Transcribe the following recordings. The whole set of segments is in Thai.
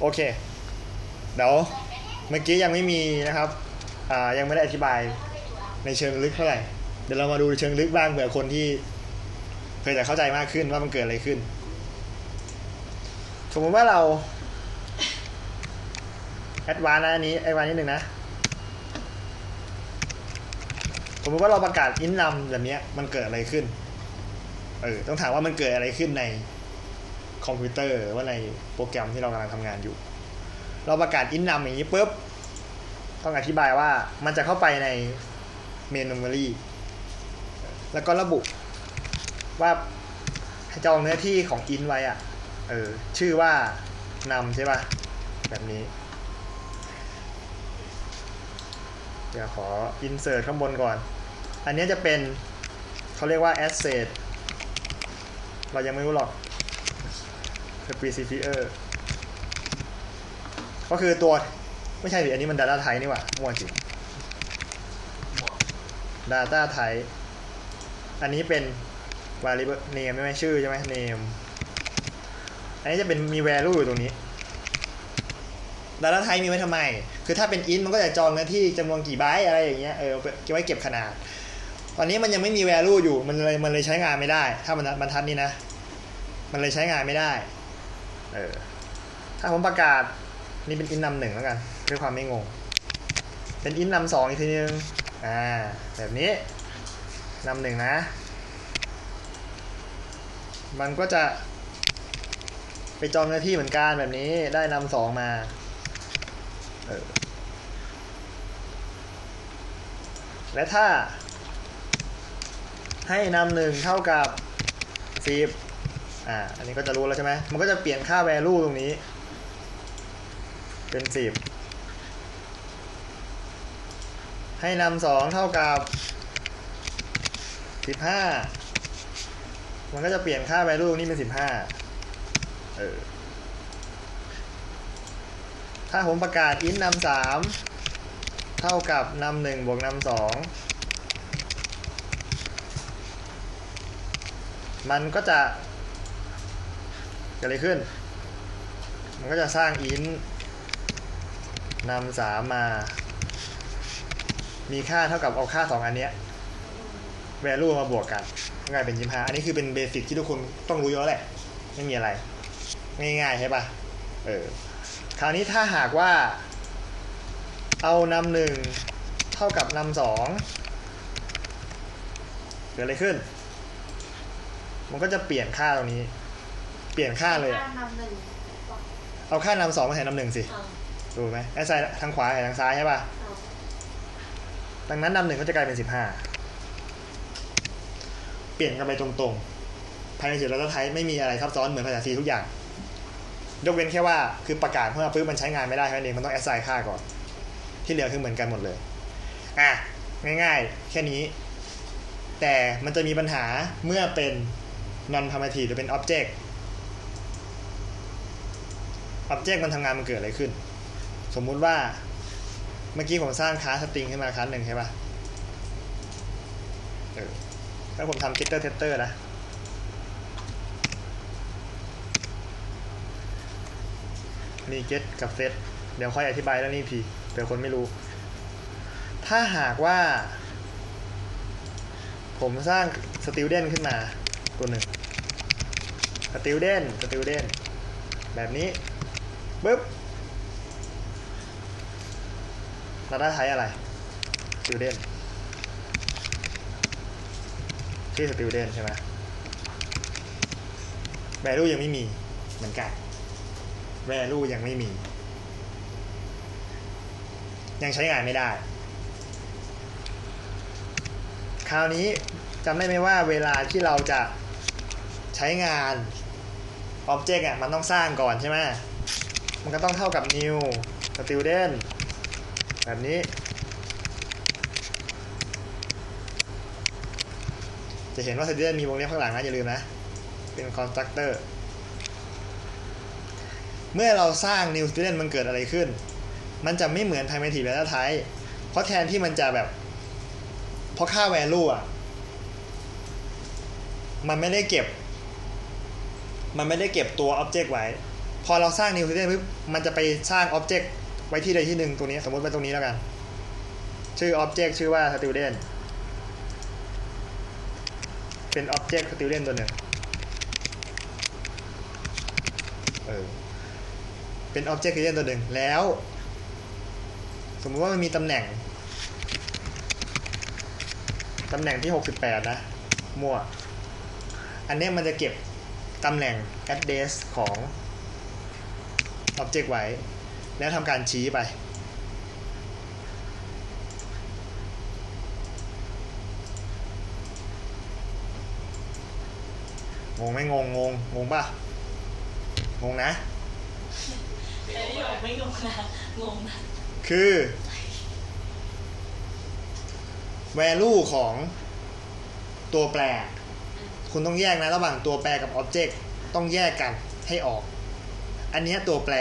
โอเค เดี๋ยวเมื่อกี้ยังไม่มีนะครับอ่ายังไม่ได้อธิบายในเชิงลึกเท่าไหร่เดี๋ยวเรามาดูเชิงลึกบ้างเผื่อคนที่เคยจะเข้าใจมากขึ้นว่ามันเกิดอะไรขึ้น สมมติว่าเราแอดวานนะอันนี้แอดวานนิดนึงนะสมมติว่าเราประกาศอินนำแบบนี้มันเกิดอะไรขึ้น เออ ต้องถามว่ามันเกิดอะไรขึ้นใน คอมพิวเตอร์ว่าในโปรแกรมที่เรากำลังทำงานอยู่ เราประกาศอินนำอย่างนี้ปุ๊บต้องอธิบายว่ามันจะเข้าไปในเมน m มรีแล้วก็ระบุว่าให้จองเนื้อที่ของอินไว้อะเออ ชื่อว่านำใช่ป่ะ แบบนี้ เดี๋ยวขอ insert ข้างบนก่อน อันนี้จะเป็นเขาเรียกว่า asset เรายังไม่รู้หรอก specifier ก็คือตัว ไม่ใช่ดิอันนี้มัน data type นี่หว่ามั่วจริง data type อันนี้เป็น variable name ใช่ไหมชื่อใช่ไหม name อันนี้จะเป็นมี value อยู่ตรงนี้ data type มีไว้ทำไม คือถ้าเป็น int มันก็จะจองเนื้อที่จำนวนกี่ไบต์อะไรอย่างเงี้ยเออเอาไว้เก็บขนาด ตอนนี้มันยังไม่มี value อยู่มันเลยมันเลยใช้งานไม่ได้ ถ้ามันบรรทัดนี้นะ มันเลยใช้งานไม่ได้ เออถ้าผมประกาศนี่เป็น int นำหนึ่งแล้วกันด้วยความไม่งง เป็น int นำสองอีกทีนึงอ่าแบบนี้นำหนึ่งนะ มันก็จะ ไปจองเนื้อที่เหมือนกันแบบนี้ได้นำสองมาเออและถ้าให้นำหนึ่งเท่ากับสิบ อ่า อันนี้ก็จะรู้แล้วใช่ไหมมันก็จะเปลี่ยนค่า value ตรงนี้ เป็นสิบให้นำสองเท่ากับสิบห้ามันก็จะเปลี่ยนค่า value นี้เป็นสิบห้าเออ ถ้าผมประกาศ int นำสามเท่ากับนำหนึ่งบวกนำสองมันก็จะ เกิดอะไรขึ้น มันก็จะสร้าง int นำสามมา มีค่าเท่ากับเอาค่าสองอันเนี้ย value มาบวกกันกลายเป็นยี่ห้าอันนี้คือเป็นเบสิกที่ทุกคนต้องรู้อยู่แล้วแหละ ไม่มีอะไร ง่ายๆใช่ปะเออ คราวนี้ถ้าหากว่า เอานำหนึ่งเท่ากับนำสองเกิดอะไรขึ้น มันก็จะเปลี่ยนค่าตรงนี้ เปลี่ยนค่าเลยอะนำหนึ่งเอาค่านำสองมาแทนนำหนึ่งสิเอาดูไหมไอ้ซ้ายทางขวากับทางซ้ายใช่ป่ะเอาดังนั้นนำหนึ่งก็จะกลายเป็นสิบห้าเปลี่ยนกันไปตรงๆ ภายในจุดเราจะใช้ไม่มีอะไรซับซ้อนเหมือนภาษา C ทุกอย่าง ยกเว้นแค่ว่าคือประกาศเพื่อปุ๊บมันใช้งานไม่ได้แค่นั้นเองมันต้องแอสไซน์ค่าก่อน ที่เหลือคือเหมือนกันหมดเลย อะ ง่ายๆ แค่นี้ แต่มันจะมีปัญหาเมื่อเป็น non normative หรือเป็น object object มันทำงานมันเกิดอะไรขึ้น สมมุติว่าเมื่อกี้ผมสร้างคลาสสตริงขึ้นมาคลาสหนึ่งใช่ปะเออแล้วผมทำ getter setter นะ มี get กับ set เดี๋ยวค่อยอธิบายเรื่องนี้อีกทีเผื่อคนไม่รู้ ถ้าหากว่า ผมสร้าง student ขึ้นมาตัวหนึ่ง student student แบบนี้ ปึ๊บเราได้ใช้อะไร student ชื่อ student ใช่ไหม value ยังไม่มีเหมือนกัน value ยังไม่มี ยังใช้งานไม่ได้ คราวนี้จำได้ไหมว่าเวลาที่เราจะใช้งาน object อะมันต้องสร้างก่อนใช่ไหม มันก็ต้องเท่ากับ new student แบบนี้ จะเห็นว่า student มีวงเล็บข้างหลังนะอย่าลืมนะ เป็น constructor เมื่อเราสร้าง new student มันเกิดอะไรขึ้น มันจะไม่เหมือน primitive data type เพราะแทนที่มันจะแบบ เพราะค่า value อะ มันไม่ได้เก็บ มันไม่ได้เก็บตัว object ไว้ พอเราสร้าง new student ปุ๊บมันจะไปสร้าง object ไว้ที่ใดที่หนึ่งตรงนี้สมมติไว้ตรงนี้แล้วกัน ชื่อ object ชื่อว่า student เป็น object student ตัวหนึ่งเออเป็น object student ตัวหนึ่งแล้ว สมมติว่ามันมีตำแหน่งตำแหน่งที่ 68 นะ มั่ว อันนี้มันจะเก็บตำแหน่ง address ของ object ไว้ แล้วทำการชี้ไป งงไหม่งงงงงงป่ะ งงนะแต่ที่บอกไม่งงนะ งงนะ คือ value ของตัวแปร คุณต้องแยกนะ ระหว่างตัวแปรกับ object ต้องแยกกันให้ออก อันเนี้ยตัวแปร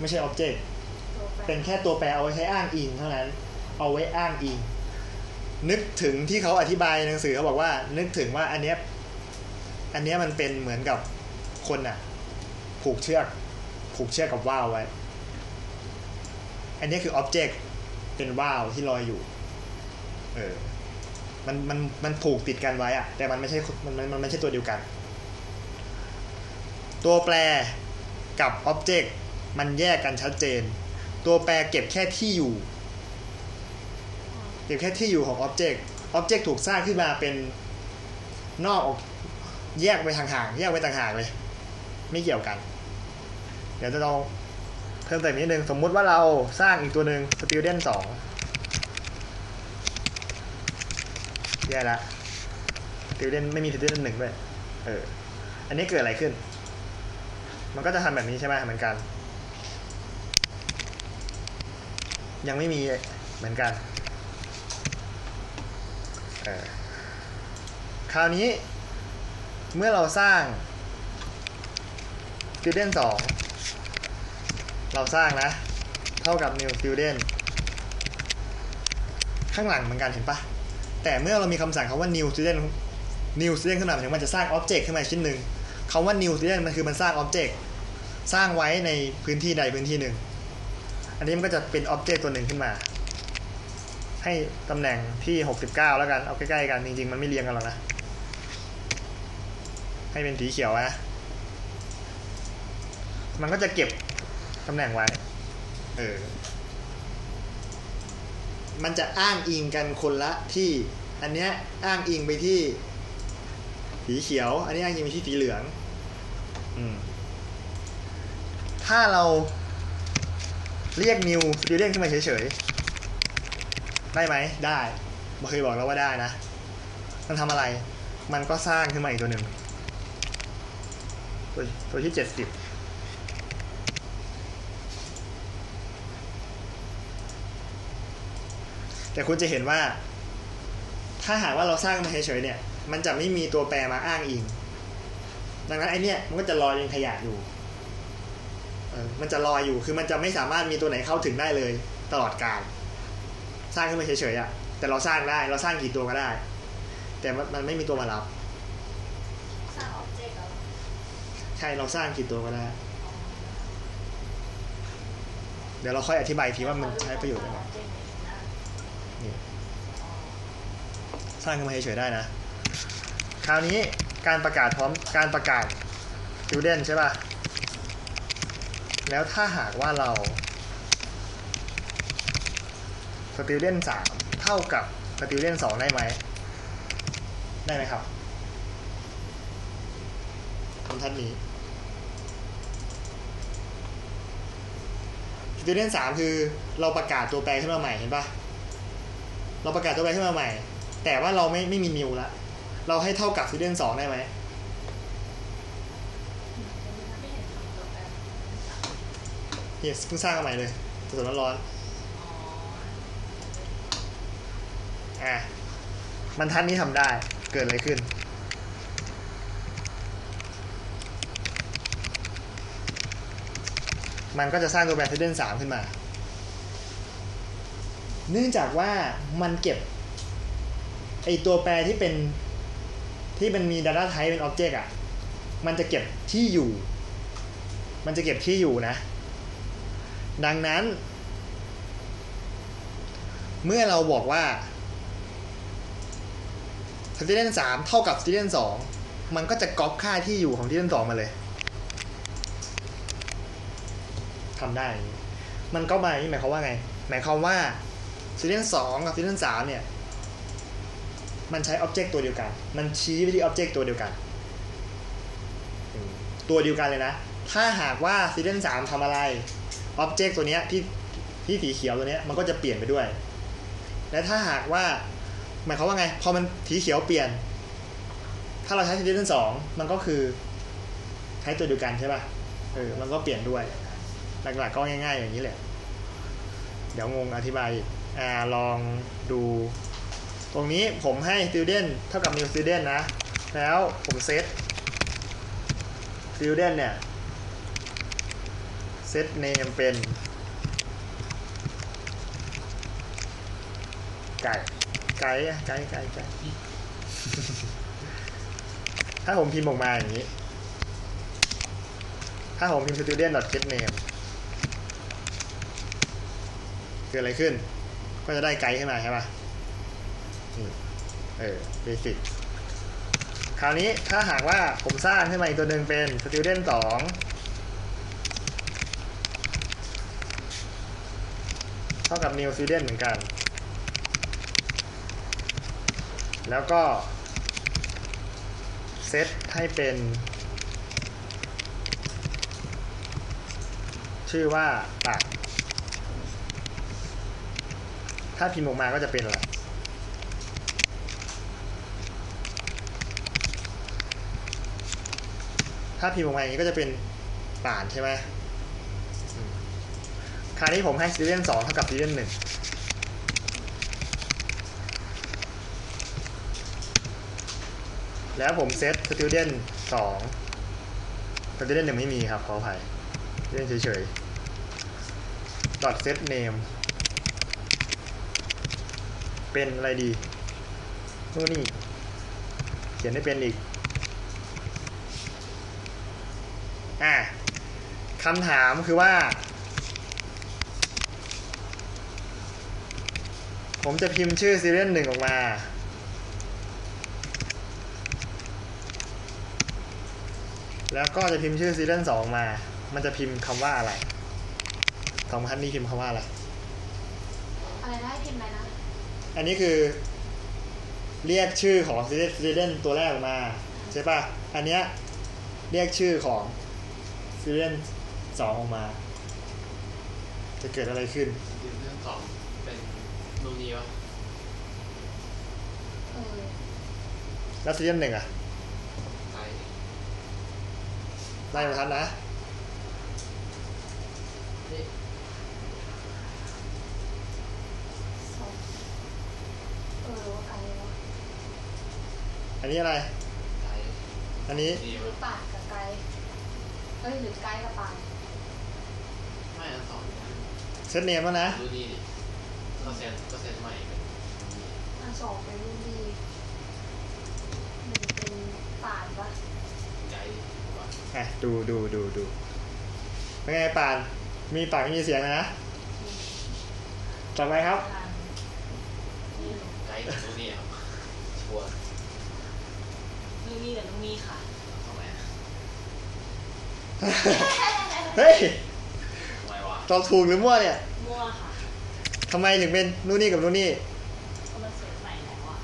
ไม่ใช่ object เป็นแค่ตัวแปรเอาไว้ใช้อ้างอิงเท่านั้น เอาไว้อ้างอิง นึกถึงที่เขาอธิบายในหนังสือเขาบอกว่า นึกถึงว่าอันเนี้ยอันเนี้ยมันเป็นเหมือนกับคนอะผูกเชือก ผูกเชือกกับว่าวไว้ อันนี้คือ object เป็นว่าวที่ลอยอยู่ เออ มันมันมันผูกติดกันไว้อะแต่มันไม่ใช่มันมันมันไม่ใช่ตัวเดียวกัน ตัวแปร กับ object มันแยกกันชัดเจน ตัวแปรเก็บแค่ที่อยู่ เก็บแค่ที่อยู่ของ object object ถูกสร้างขึ้นมาเป็นนอกออกแยกไปห่างๆแยกไปต่างหากเลย ไม่เกี่ยวกัน เดี๋ยวจะลองเพิ่มเติมนิดนึง สมมุติว่าเราสร้างอีกตัวหนึ่ง student สองแย่ละ student ไม่มี student หนึ่งด้วย เออ อันนี้เกิดอะไรขึ้น มันก็จะทำแบบนี้ใช่ไหมเหมือนกัน ยังไม่มีเหมือนกันคราวนี้เมื่อเราสร้าง student 2 เราสร้างนะ เท่ากับ new student ข้างหลังเหมือนกันเห็นปะแต่เมื่อเรามีคำสั่งคำว่า new student new student ขึ้นมาหมายถึงมันจะสร้าง object ขึ้นมาชิ้นหนึ่งคำว่า new student มันคือมันสร้าง object สร้างไว้ในพื้นที่ใดพื้นที่หนึ่ง อันนี้มันก็จะเป็น object ตัวหนึ่งขึ้นมา ให้ตำแหน่งที่ 69 แล้วกัน เอาใกล้ๆกัน จริงๆ มันไม่เรียงกันหรอกนะ ให้เป็นสีเขียวนะมันก็จะเก็บตำแหน่งไว้ เออ มันจะอ้างอิงกันคนละที่ อันเนี้ยอ้างอิงไปที่สีเขียว อันนี้อ้างอิงไปที่สีเหลือง อืม ถ้าเราเรียก new student ขึ้นมาเฉยๆ ได้ไหม ได้เคยบอกแล้วว่าได้นะ มันทำอะไร มันก็สร้างขึ้นมาอีกตัวหนึ่ง ตัวตัวที่เจ็ดสิบแต่คุณจะเห็นว่า ถ้าหากว่าเราสร้างมาเฉยๆเนี่ย มันจะไม่มีตัวแปรมาอ้างอิง ดังนั้นไอเนี่ยมันก็จะลอยเป็นขยะอยู่ มันจะลอยอยู่คือมันจะไม่สามารถมีตัวไหนเข้าถึงได้เลย ตลอดกาลสร้างขึ้นมาเฉยๆอะ่ะแต่เราสร้างได้เราสร้างกี่ตัวก็ได้ แต่มันมันไม่มีตัวมารับสร้างออบเจกต์แล้วใช่เราสร้างกี่ตัวก็ได้ เดี๋ยวเราค่อยอธิบายอีกทีว่ามันใช้ประโยชน์ยังไงนี่สร้างขึ้นมาเฉยๆได้นะ คราวนี้การประกาศพร้อมการประกาศ student ใช่ป่ะ แล้วถ้าหากว่าเรา student 3 เท่ากับ student 2 ได้ไหม ได้ไหมครับบรรทัดนี้ student 3 คือเราประกาศตัวแปรขึ้นมาใหม่เห็นปะเราประกาศตัวแปรขึ้นมาใหม่ แต่ว่าเราไม่ไม่มีนิวละ เราให้เท่ากับ student 2 ได้ไหมเห็นทำตัวแปร นี่เพิ่งสร้างมาใหม่เลยสดๆร้อนอ๋อๆอะบรรทัดนี้ทำได้เกิดอะไรขึ้น มันก็จะสร้างตัวแปร student 3ขึ้นมา เนื่องจากว่ามันเก็บไอตัวแปรที่เป็นที่มันมี data type เป็น object อะ มันจะเก็บที่อยู่ มันจะเก็บที่อยู่นะ ดังนั้น เมื่อเราบอกว่า student 3 เท่ากับ student 2 มันก็จะก๊อปค่าที่อยู่ของ student 2 มาเลยทำได้ มันก็มาอย่างนี้หมายความว่าไง หมายความว่า student 2 กับ student 3 เนี่ย มันใช้ object ตัวเดียวกัน มันชี้ไปที่ object ตัวเดียวกัน ตัวเดียวกันเลยนะ ถ้าหากว่า student 3ทำอะไร object ตัวเนี้ยที่ที่สีเขียวตัวเนี้ยมันก็จะเปลี่ยนไปด้วย และถ้าหากว่าหมายความว่าไง พอมันสีเขียวเปลี่ยน ถ้าเราใช้ student 2มันก็คือใช้ตัวเดียวกันใช่ป่ะเออมันก็เปลี่ยนด้วย หลักๆก็ง่าย ๆ อย่างนี้แหละ เดี๋ยวงงอธิบายอ่าลองดู ตรงนี้ผมให้ student เท่ากับ new student นะ แล้วผมเซต student เนี่ย set name เป็น ไก่ ไก่อะไก่ไก่ไก่ถ้าผมพิมพ์ออกมาอย่างนี้ ถ้าผมพิมพ์ student get name เกิดอะไรขึ้น ก็จะได้ไกด์ขึ้นมาใช่ปะเออเบสิกคราวนี้ถ้าหากว่าผมสร้างขึ้นมาอีกตัวหนึ่งเป็น student 2 เท่ากับ new student เหมือนกัน แล้วก็เซตให้เป็น ชื่อว่าปากถ้าพิมพ์ออกมาก็จะเป็นอะไรถ้าพิมพ์ออกมาอย่างนี้ก็จะเป็นป่านใช่ไหม คราวนี้ผมให้ student 2เท่ากับ student 1แล้วผมเซต student 2 student 1ไม่มีครับขออภัย student เฉยๆ dot set name เป็นอะไรดีนู่นนี่ เขียนได้เป็นอีก อะคำถามคือว่า ผมจะพิมพ์ชื่อซีเรียลหนึ่งออกมา แล้วก็จะพิมพ์ชื่อซีเรียลสองมา มันจะพิมพ์คำว่าอะไรสองพันนี้พิมพ์คำว่าอะไร อะไรนะให้พิมพ์อะไรนะ อันนี้คือ เรียกชื่อของซีเรียลตัวแรกออกมาใช่ป่ะ อันเนี้ยเรียกชื่อของซีเรียลสองออกมา จะเกิดอะไรขึ้นดิวิชั่นสองเป็น นูนีวะเออแล้วซีเรียลหนึ่งอะไทยไล่มาทันนะนี่สองเออว่าไกลวะอันนี้อะไรไทยอันนี้นี่หรือปากกับไกลเอ้ยหรือไกลกับปากไม่อันสองเซตเนมแล้วนะ ดูนี่ดิ ก็เซนก็เซนใหม่เป็นนี่อันสองเป็นรุ่นดีหนึ่งเป็นปาดปะไกด์ว่าอะดูดูดูดูเป็นไงปาน มีปากไม่มีเสียงนะต่อไปครับทางนี่ไกด์กับนูนีครับชัวร์นู่นนี่กับนู่นนี่ค่ะทำไมอะเฮ้ยทำไมวะตอบถูกหรือมั่วเนี่ย มั่วค่ะทำไมถึงเป็นนู่นนี่กับนู่นนี่ก็มาเซ็ตใหม่แล้วอะ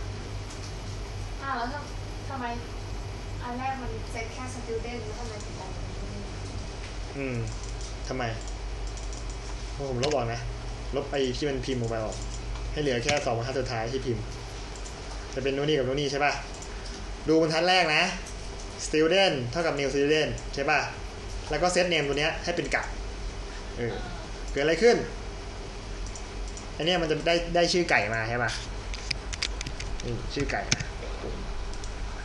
อ่าแล้วทำทำไมอันแรกมันเซ็ตแค่สติวเดนแล้วทำไมถึงออกมาเป็นรุ่นดีอืมทำไมผมลบออกนะ ลบไอ้ที่มันพิมพ์ออกไปออก ให้เหลือแค่สองบรรทัดสุดท้ายที่พิมพ์ จะเป็นนู่นนี่กับนู่นนี่ใช่ป่ะ ดูบรรทัดแรกนะ student เท่ากับ new student ใช่ป่ะ แล้วก็ set name ตัวเนี้ยให้เป็นกับเออเกิดอะไรขึ้น อันเนี้ยมันจะได้ได้ชื่อไก่มาใช่ป่ะนี่ชื่อไก่นะ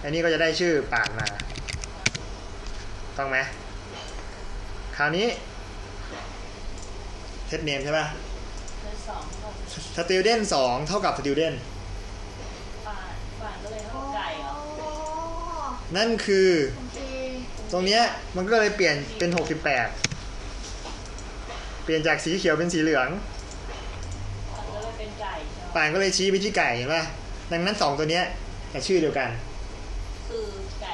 อันนี้ก็จะได้ชื่อปากมา ต้องไหมคราวนี้ set name ใช่ป่ะเบอร์สองก็ student สองเท่ากับ student ป่านป่านก็เลยเท่ากับไก่เหรออ๋อนั่นคือโอเคตรงเนี้ยมันก็เลยเปลี่ยนเป็น 68 เปลี่ยนจากสีเขียวเป็นสีเหลือง มันก็เลยเป็นไก่ใช่ไหม ป่านก็เลยชี้ไปที่ไก่เห็นป่ะดังนั้นสองตัวเนี้ยแต่ชื่อเดียวกัน คือไก่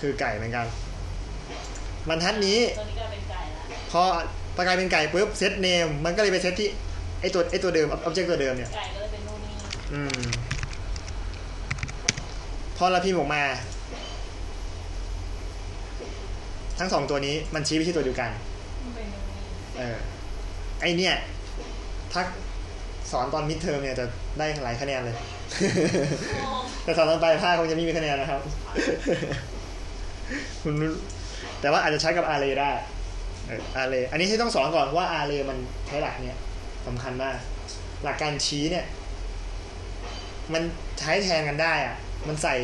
คือไก่เหมือนกันบรรทัดนี้ตัวนี้ก็เป็นไก่ละพอประกลายเป็นไก่ปุ๊บเซตเนมมันก็เลยไปเซตที่ไอตัวไอตัวเดิมออบเจกต์ตัวเดิมเนี่ยไก่ก็เลยเป็นนู่นนี่อืมพอเราพิมพ์ออกมา ทั้งสองตัวนี้มันชี้ไปที่ตัวเดียวกันมันเป็นนู่นนี่เออไอเนี่ยถ้า สอนตอนมิดเทอมเนี่ยจะได้หลายคะแนนเลยโอ้แต่สอนตอนปลายภาคคงจะไม่มีคะแนนนะครับคุณรู้แต่ว่าอาจจะใช้กับอาเรได้เอออาเรอันนี้ที่ต้องสอนก่อนว่าอาเรมันใช้หลักเนี่ยสำคัญมาก หลักการชี้เนี่ย มันใช้แทนกันได้อะมันใส่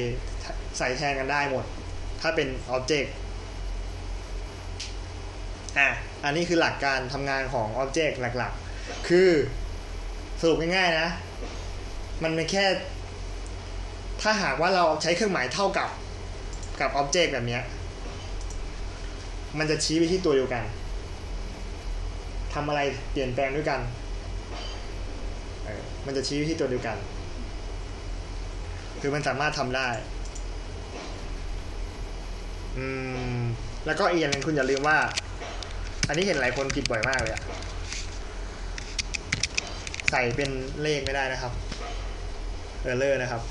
ใส่แทนกันได้หมด ถ้าเป็นอ็อบเจกต์อะอันนี้คือหลักการทำงานของอ็อบเจกต์หลัก ๆ คือ สรุปง่ายๆนะ มันเป็นแค่ ถ้าหากว่าเราใช้เครื่องหมายเท่ากับกับอ็อบเจกต์แบบเนี้ยมันจะชี้ไปที่ตัวเดียวกันทำอะไรเปลี่ยนแปลงด้วยกัน มันจะชี้ไปที่ตัวเดียวกัน คือมันสามารถทำได้ อืม แล้วก็อีกอย่างหนึ่งคุณอย่าลืมว่า อันนี้เห็นหลายคนผิดบ่อยมากเลยอะ ใส่เป็นเลขไม่ได้นะครับเออเลอร์นะครับ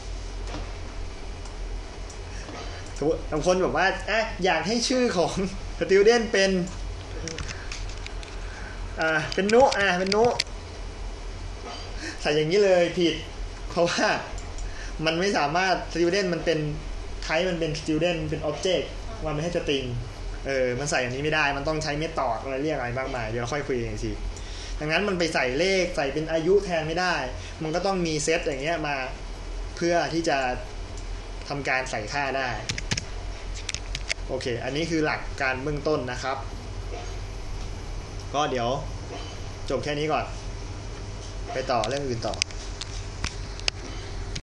บางคนบอกว่าอะอยากให้ชื่อของ student เป็นอ่าเป็นนุอะเป็นนุใส่อย่างนี้เลยผิด เพราะว่ามันไม่สามารถ student มันเป็นไทป์มันเป็น student เป็น object มันไม่ให้สตริงเออ มันใส่อย่างนี้ไม่ได้ มันต้องใช้เมธอดอะไรเรียกอะไรบ้างมาย เดี๋ยวเราค่อยคุยกันอีกที ดังนั้นมันไปใส่เลขใส่เป็นอายุแทนไม่ได้ มันก็ต้องมีเซตอย่างเงี้ยมาเพื่อที่จะทำการใส่ค่าได้ โอเค อันนี้คือหลักการเบื้องต้นนะครับ ก็เดี๋ยวจบแค่นี้ก่อน ไปต่อเรื่องอื่นต่อ